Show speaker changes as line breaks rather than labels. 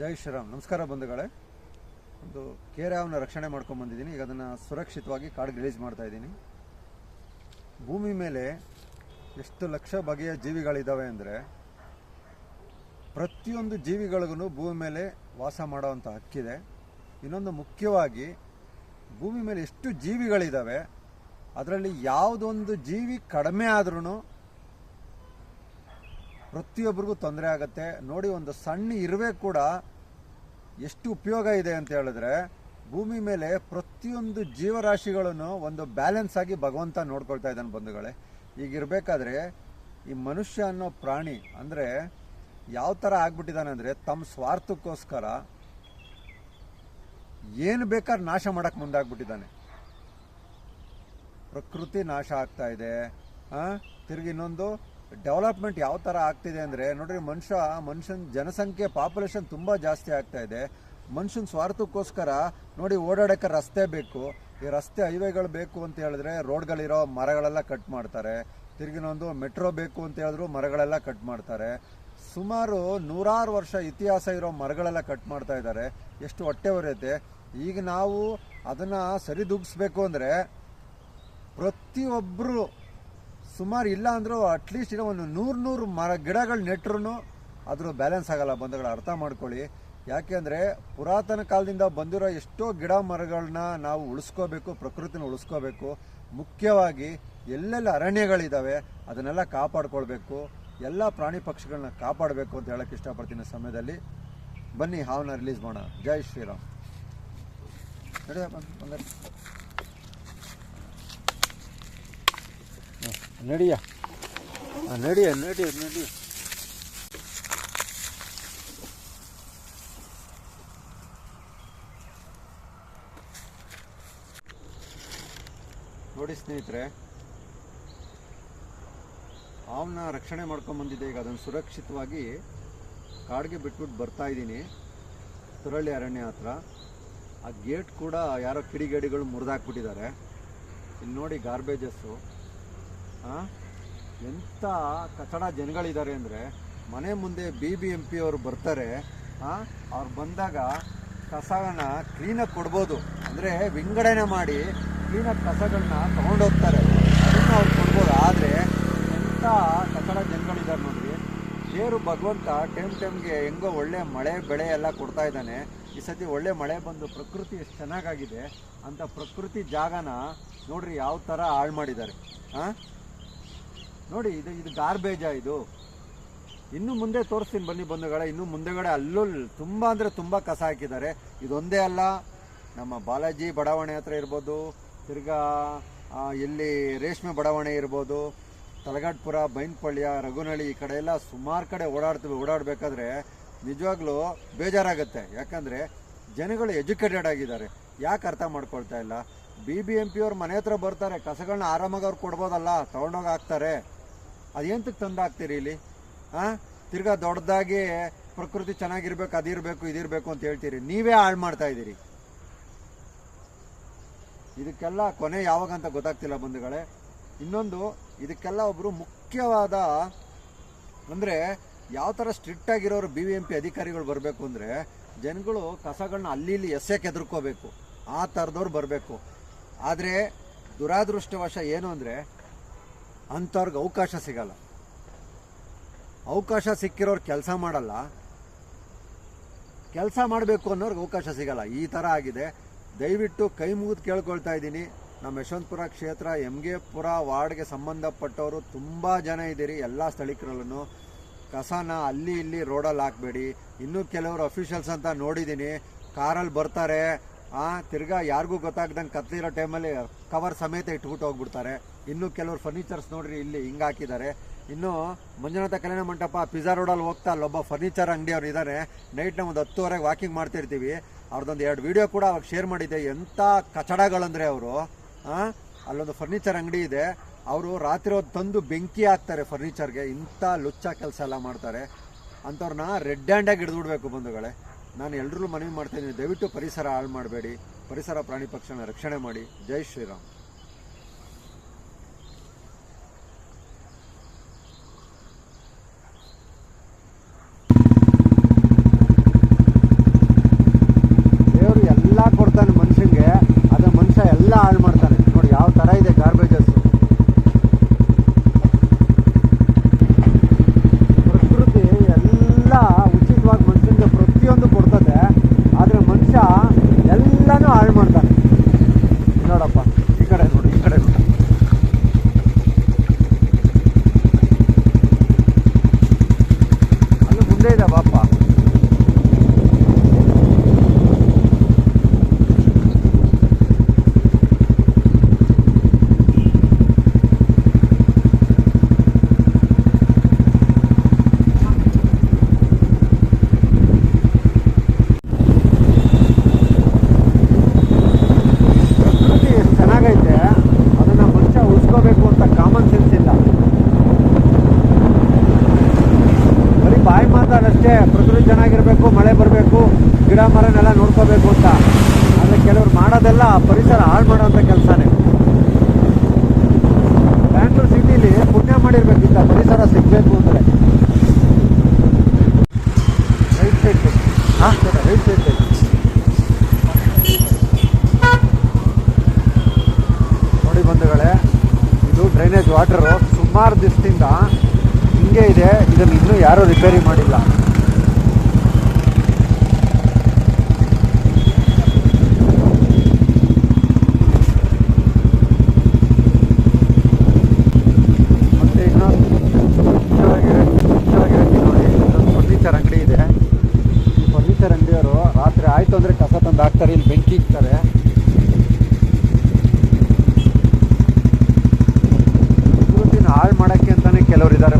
ಜೈ ಶ್ರೀರಾಮ್. ನಮಸ್ಕಾರ ಬಂಧುಗಳೇ. ಒಂದು ಕೇರ್ಯಾವನ್ನ ರಕ್ಷಣೆ ಮಾಡ್ಕೊಂಡು ಬಂದಿದ್ದೀನಿ. ಈಗ ಅದನ್ನು ಸುರಕ್ಷಿತವಾಗಿ ಕಾಡಿಗೆ ರಿಲೀಸ್ ಮಾಡ್ತಾ ಇದ್ದೀನಿ. ಭೂಮಿ ಮೇಲೆ ಎಷ್ಟು ಲಕ್ಷ ಬಗೆಯ ಜೀವಿಗಳಿದ್ದಾವೆ ಅಂದರೆ ಪ್ರತಿಯೊಂದು ಜೀವಿಗಳಿಗೂ ಭೂಮಿ ಮೇಲೆ ವಾಸ ಮಾಡೋವಂಥ ಹಕ್ಕಿದೆ. ಇನ್ನೊಂದು ಮುಖ್ಯವಾಗಿ ಭೂಮಿ ಮೇಲೆ ಎಷ್ಟು ಜೀವಿಗಳಿದ್ದಾವೆ ಅದರಲ್ಲಿ ಯಾವುದೊಂದು ಜೀವಿ ಕಡಿಮೆ ಆದ್ರೂ ಪ್ರತಿಯೊಬ್ಬರಿಗೂ ತೊಂದರೆ ಆಗುತ್ತೆ. ನೋಡಿ, ಒಂದು ಸಣ್ಣ ಇರುವೆ ಕೂಡ ಎಷ್ಟು ಉಪಯೋಗ ಇದೆ ಅಂತ ಹೇಳಿದ್ರೆ, ಭೂಮಿ ಮೇಲೆ ಪ್ರತಿಯೊಂದು ಜೀವರಾಶಿಗಳನ್ನು ಒಂದು ಬ್ಯಾಲೆನ್ಸ್ ಆಗಿ ಭಗವಂತ ನೋಡ್ಕೊಳ್ತಾ ಇದ್ದಾನೆ ಬಂಧುಗಳೇ. ಈಗ ಇರಬೇಕಾದ್ರೆ, ಈ ಮನುಷ್ಯ ಅನ್ನೋ ಪ್ರಾಣಿ, ಅಂದರೆ ಯಾವ ಥರ ಆಗ್ಬಿಟ್ಟಿದ್ದಾನೆ ಅಂದರೆ, ತಮ್ಮ ಸ್ವಾರ್ಥಕ್ಕೋಸ್ಕರ ಏನು ಬೇಕಾದ್ರೆ ನಾಶ ಮಾಡಕ್ಕೆ ಮುಂದಾಗ್ಬಿಟ್ಟಿದ್ದಾನೆ. ಪ್ರಕೃತಿ ನಾಶ ಆಗ್ತಾ ಇದೆ. ತಿರ್ಗಿ ಇನ್ನೊಂದು ಡೆವಲಪ್ಮೆಂಟ್ ಯಾವ ಥರ ಆಗ್ತಿದೆ ಅಂದರೆ, ನೋಡ್ರಿ, ಮನುಷ್ಯ, ಮನುಷ್ಯನ ಜನಸಂಖ್ಯೆ ಪಾಪ್ಯುಲೇಷನ್ ತುಂಬ ಜಾಸ್ತಿ ಆಗ್ತಾ ಇದೆ. ಮನುಷ್ಯನ ಸ್ವಾರ್ಥಕ್ಕೋಸ್ಕರ ನೋಡಿ ಓಡಾಡೋಕ್ಕೆ ರಸ್ತೆ ಬೇಕು. ಈ ರಸ್ತೆ ಹೈವೇಗಳು ಬೇಕು ಅಂತ ಹೇಳಿದ್ರೆ ರೋಡ್ಗಳಿರೋ ಮರಗಳೆಲ್ಲ ಕಟ್ ಮಾಡ್ತಾರೆ. ತಿರ್ಗಿನೊಂದು ಮೆಟ್ರೋ ಬೇಕು ಅಂತ ಹೇಳಿದ್ರು ಮರಗಳೆಲ್ಲ ಕಟ್ ಮಾಡ್ತಾರೆ. ಸುಮಾರು ನೂರಾರು ವರ್ಷ ಇತಿಹಾಸ ಇರೋ ಮರಗಳೆಲ್ಲ ಕಟ್ ಮಾಡ್ತಾ ಇದ್ದಾರೆ. ಎಷ್ಟು ಹೊಟ್ಟೆ ಹೊರೆಯುತ್ತೆ. ಈಗ ನಾವು ಅದನ್ನು ಸರಿದೂಗಿಸ್ಬೇಕು ಅಂದರೆ ಪ್ರತಿಯೊಬ್ಬರು ಸುಮಾರು ಇಲ್ಲ ಅಂದರೂ ಅಟ್ಲೀಸ್ಟ್ ಇರೋ ಒಂದು ನೂರು ನೂರು ಮರ ಗಿಡಗಳು ನೆಟ್ರು ಅದ್ರ ಬ್ಯಾಲೆನ್ಸ್ ಆಗಲ್ಲ ಬಂಧುಗಳು, ಅರ್ಥ ಮಾಡ್ಕೊಳ್ಳಿ. ಯಾಕೆಂದರೆ ಪುರಾತನ ಕಾಲದಿಂದ ಬಂದಿರೋ ಎಷ್ಟೋ ಗಿಡ ಮರಗಳನ್ನ ನಾವು ಉಳಿಸ್ಕೋಬೇಕು, ಪ್ರಕೃತಿನ ಉಳಿಸ್ಕೋಬೇಕು. ಮುಖ್ಯವಾಗಿ ಎಲ್ಲೆಲ್ಲ ಅರಣ್ಯಗಳಿದ್ದಾವೆ ಅದನ್ನೆಲ್ಲ ಕಾಪಾಡ್ಕೊಳ್ಬೇಕು. ಎಲ್ಲ ಪ್ರಾಣಿ ಪಕ್ಷಿಗಳನ್ನ ಕಾಪಾಡಬೇಕು ಅಂತ ಹೇಳಕ್ಕೆ ಇಷ್ಟಪಡ್ತೀನಿ ಸಮಯದಲ್ಲಿ. ಬನ್ನಿ, ಹಾವನ್ನ ರಿಲೀಸ್ ಮಾಡೋಣ. ಜೈ ಶ್ರೀರಾಮ್. ನಡೆಯ. ನಡಿಯ ನಡಿಯ ನಡಿಯ. ನೋಡಿ ಸ್ನೇಹಿತರೆ ಅವನ್ನ ರಕ್ಷಣೆ ಮಾಡ್ಕೊಂಡ್ ಬಂದಿದ್ದೆ. ಈಗ ಅದನ್ನು ಸುರಕ್ಷಿತವಾಗಿ ಕಾಡಿಗೆ ಬಿಟ್ಬಿಟ್ಟು ಬರ್ತಾ ಇದ್ದೀನಿ. ತುರಳಿ ಅರಣ್ಯ ಹತ್ರ. ಆ ಗೇಟ್ ಕೂಡ ಯಾರೋ ಕಿಡಿಗೇಡಿಗಳು ಮುರಿದಾಕ್ಬಿಟ್ಟಿದ್ದಾರೆ. ಇಲ್ಲಿ ನೋಡಿ ಗಾರ್ಬೇಜಸ್ಸು? ಎಂಥ ಕಚಡ ಜನಗಳಿದ್ದಾರೆ ಅಂದರೆ ಮನೆ ಮುಂದೆ ಬಿ ಬಿ ಎಂ ಪಿ ಅವರು ಬರ್ತಾರೆ ಅವ್ರು ಬಂದಾಗ ಕಸಗಳನ್ನ ಕ್ಲೀನಾಗಿ ಕೊಡ್ಬೋದು. ಅಂದರೆ ವಿಂಗಡಣೆ ಮಾಡಿ ಕ್ಲೀನಾಗಿ ಕಸಗಳನ್ನ ತೊಗೊಂಡೋಗ್ತಾರೆ ಅದನ್ನು ಅವ್ರು ಕೊಡ್ಬೋದು. ಆದರೆ ಎಂಥ ಕಚಡ ಜನಗಳಿದ್ದಾರೆ ನೋಡಿ ದೇವರು ಭಗವಂತ ಟೈಮ್ ಟೈಮ್ಗೆ ಹೆಂಗೋ ಒಳ್ಳೆ ಮಳೆ, ಬೆಳೆ ಎಲ್ಲ ಕೊಡ್ತಾ ಇದ್ದಾನೆ. ಈ ಸತಿ ಒಳ್ಳೆ ಮಳೆ ಬಂದು ಪ್ರಕೃತಿ ಎಷ್ಟು ಚೆನ್ನಾಗಾಗಿದೆ ಅಂತ ಪ್ರಕೃತಿ ಜಾಗನ ನೋಡ್ರಿ ಯಾವ ಥರ ಹಾಳು ಮಾಡಿದ್ದಾರೆ. ಹಾಂ ನೋಡಿ, ಇದು ಇದು ಗಾರ್ಬೇಜಾ ಇದು? ಇನ್ನು ಮುಂದೆ ತೋರಿಸ್ತೀನಿ ಬನ್ನಿ ಬಂಧುಗಳ. ಇನ್ನು ಮುಂದೆಗಡೆ ಅಲ್ಲೂ ತುಂಬ ಅಂದರೆ ತುಂಬ ಕಸ ಹಾಕಿದ್ದಾರೆ. ಇದೊಂದೇ ಅಲ್ಲ, ನಮ್ಮ ಬಾಲಾಜಿ ಬಡಾವಣೆ ಹತ್ರ ಇರ್ಬೋದು, ತಿರ್ಗಾ ಎಲ್ಲಿ ರೇಷ್ಮೆ ಬಡಾವಣೆ ಇರ್ಬೋದು ತಲಗಾಟ್ಪುರ ಬೈನ್ಪಳ್ಯ, ರಘುನಳ್ಳಿ ಈ ಕಡೆ ಎಲ್ಲ ಸುಮಾರು ಕಡೆ ಓಡಾಡ್ತೀವಿ. ಓಡಾಡಬೇಕಾದ್ರೆ ನಿಜವಾಗ್ಲೂ ಬೇಜಾರಾಗುತ್ತೆ. ಯಾಕಂದರೆ ಜನಗಳು ಎಜುಕೇಟೆಡ್ ಆಗಿದ್ದಾರೆ. ಯಾಕೆ ಅರ್ಥ ಮಾಡ್ಕೊಳ್ತಾ ಇಲ್ಲ? ಬಿ ಬಿ ಎಂ ಪಿ ಅವ್ರ ಮನೆ ಹತ್ರ ಬರ್ತಾರೆ. ಕಸಗಳನ್ನ ಆರಾಮಾಗಿ ಅವ್ರು ಕೊಡ್ಬೋದಲ್ಲ, ತೊಗೊಂಡೋಗಿ ಹಾಕ್ತಾರೆ. ಅದೇಂತಕ್ಕೆ ತಂದಾಕ್ತೀರಿ ಇಲ್ಲಿ? ಹಾಂ ತಿರ್ಗಾ ದೊಡ್ಡದಾಗಿ ಪ್ರಕೃತಿ ಚೆನ್ನಾಗಿರ್ಬೇಕು, ಅದಿರಬೇಕು, ಇದಿರಬೇಕು ಅಂತ ಹೇಳ್ತೀರಿ. ನೀವೇ ಹಾಳು ಮಾಡ್ತಾ ಇದ್ದೀರಿ. ಇದಕ್ಕೆಲ್ಲ ಕೊನೆ ಯಾವಾಗ ಅಂತ ಗೊತ್ತಾಗ್ತಿಲ್ಲ ಬಂಧುಗಳೇ. ಇನ್ನೊಂದು, ಇದಕ್ಕೆಲ್ಲ ಒಬ್ಬರು ಮುಖ್ಯವಾದ ಅಂದರೆ ಯಾವ ಥರ ಸ್ಟ್ರಿಕ್ಟ್ ಆಗಿರೋರು ಬಿ ವಿ ಎಂ ಪಿ ಅಧಿಕಾರಿಗಳು ಬರಬೇಕು ಅಂದರೆ ಜನಗಳು ಕಸಗಳನ್ನ ಅಲ್ಲಿ ಇಲ್ಲಿ ಎಸೆಕ್ಕೆ ಎದುರ್ಕೋಬೇಕು ಆ ಥರದವ್ರು ಬರಬೇಕು. ಆದರೆ ದುರಾದೃಷ್ಟವಶ ಏನು ಅಂದರೆ ಅಂಥವ್ರಿಗೆ ಅವಕಾಶ ಸಿಗಲ್ಲ. ಅವಕಾಶ ಸಿಕ್ಕಿರೋರು ಕೆಲಸ ಮಾಡಲ್ಲ. ಕೆಲಸ ಮಾಡಬೇಕು ಅನ್ನೋರ್ಗೆ ಅವಕಾಶ ಸಿಗಲ್ಲ. ಈ ಥರ ಆಗಿದೆ. ದಯವಿಟ್ಟು ಕೈ ಮುಗಿದು ಕೇಳ್ಕೊಳ್ತಾ ಇದ್ದೀನಿ. ನಮ್ಮ ಯಶವಂತಪುರ ಕ್ಷೇತ್ರ ಎಮ್ಗೆಪುರ ವಾರ್ಡ್ಗೆ ಸಂಬಂಧಪಟ್ಟವರು ತುಂಬ ಜನ ಇದ್ದೀರಿ. ಎಲ್ಲ ಸ್ಥಳೀಕರಲ್ಲೂ ಕಸನ ಅಲ್ಲಿ ಇಲ್ಲಿ ರೋಡಲ್ಲಿ ಹಾಕಬೇಡಿ. ಇನ್ನೂ ಕೆಲವರು ಅಫಿಷಿಯಲ್ಸ್ ಅಂತ ನೋಡಿದ್ದೀನಿ. ಕಾರಲ್ಲಿ ಬರ್ತಾರೆ. ಆ, ತಿರ್ಗಾ ಯಾರಿಗೂ ಗೊತ್ತಾಗ್ದಂಗೆ ಕತ್ತಲಿರೋ ಟೈಮಲ್ಲಿ ಕವರ್ ಸಮೇತ ಇಟ್ಬಿಟ್ಟು ಹೋಗ್ಬಿಡ್ತಾರೆ. ಇನ್ನು ಕೆಲವರು ಫರ್ನಿಚರ್ಸ್ ನೋಡ್ರಿ ಇಲ್ಲಿ ಹಿಂಗೆ ಹಾಕಿದ್ದಾರೆ. ಇನ್ನು ಮಂಜುನಾಥ ಕಲ್ಯಾಣ ಮಂಟಪ ಪಿಜ್ಜಾ ರೋಡಲ್ಲಿ ಹೋಗ್ತಾ ಅಲ್ಲೊಬ್ಬ ಫರ್ನಿಚರ್ ಅಂಗಡಿಯವ್ರು ಇದ್ದಾರೆ ನೈಟ್ ಒಂದು ಹತ್ತುವರೆಗೆ ವಾಕಿಂಗ್ ಮಾಡ್ತಿರ್ತೀವಿ. ಅವ್ರದ್ದೊಂದು ಎರಡು ವೀಡಿಯೋ ಕೂಡ ಅವಾಗ ಶೇರ್ ಮಾಡಿದ್ದೆ. ಎಂಥ ಕಚಡಗಳಂದರೆ ಅವರು ಅಲ್ಲೊಂದು ಫರ್ನಿಚರ್ ಅಂಗಡಿ ಇದೆ. ಅವರು ರಾತ್ರಿ ಹೊತ್ತು ತಂದು ಬೆಂಕಿ ಹಾಕ್ತಾರೆ ಫರ್ನಿಚರ್ಗೆ ಇಂಥ ಲುಚ್ಚ ಕೆಲಸ ಎಲ್ಲ ಮಾಡ್ತಾರೆ. ಅಂಥವ್ರನ್ನ ರೆಡ್ ಹ್ಯಾಂಡಾಗಿ ಹಿಡಿದ್ಬಿಡ್ಬೇಕು ಬಂಧುಗಳೇ. ನಾನು ಎಲ್ಲರೂ ಮನವಿ ಮಾಡ್ತೀನಿ ದಯವಿಟ್ಟು ಪರಿಸರ ಹಾಳು ಮಾಡಬೇಡಿ, ಪರಿಸರ ಪ್ರಾಣಿ ಪಕ್ಷಿಗಳನ್ನ ರಕ್ಷಣೆ ಮಾಡಿ. ಜೈ ಶ್ರೀರಾಮ್. ದೇವರು ಎಲ್ಲ ಕೊಡ್ತಾನೆ ಮನುಷ್ಯಂಗೆ ಅದು ಮನುಷ್ಯ ಎಲ್ಲ ಹಾಳು ಅದು ಮುಂದೆ ಇದೆ ಬಾಪ ಪ್ರಕೃತಿ ಎಷ್ಟು ಚೆನ್ನಾಗೈತೆ ಅದನ್ನ ಮನುಷ್ಯ ಉಳಿಸ್ಕೋಬೇಕು ಅಂತ ಕಾಮನ್ ಸೆನ್ಸ್ ಇಲ್ಲ ಬರೀ ಮಾತಾಡಷ್ಟೇ ಪ್ರಕೃತಿ ಚೆನ್ನಾಗಿರಬೇಕು ಮಳೆ ಬರಬೇಕು ಗಿಡ ಮರನೆಲ್ಲ ನೋಡ್ಕೋಬೇಕು ಅಂತ. ಆದರೆ ಕೆಲವರು ಮಾಡೋದೆಲ್ಲ ಪರಿಸರ ಹಾಳು ಮಾಡೋಂಥ ಕೆಲಸನೇ. ಬ್ಯಾಂಗ್ಳೂರು ಸಿಟಿಲಿ ಪುಣ್ಯ ಮಾಡಿರ್ಬೇಕಿತ್ತ ಪರಿಸರ ಸಿಗಬೇಕು ಅಂದರೆ. ರೈಟ್ ಸೈಡ್ ಹಾಂ? ರೈಟ್ ಸೈಡ್ ನೋಡಿ ಬಂಧುಗಳೇ ಇದು ಡ್ರೈನೇಜ್ ವಾಟರು ಸುಮಾರು ದಿವಸದಿಂದ ಹಿಂಗೆ ಇದೆ, ಇದನ್ನು ಇನ್ನೂ ಯಾರೂ ರಿಪೇರಿ ಮಾಡಿಲ್ಲ. ಹಾಕ್ತಾರೆ, ಇಲ್ಲಿ ಬೆಂಕಿ ಇಕ್ತಾರೆ. ಹಾಳು ಮಾಡೋಕ್ಕೆ ಅಂತಾನೆ ಕೆಲವರು ಇದ್ದಾರೆ.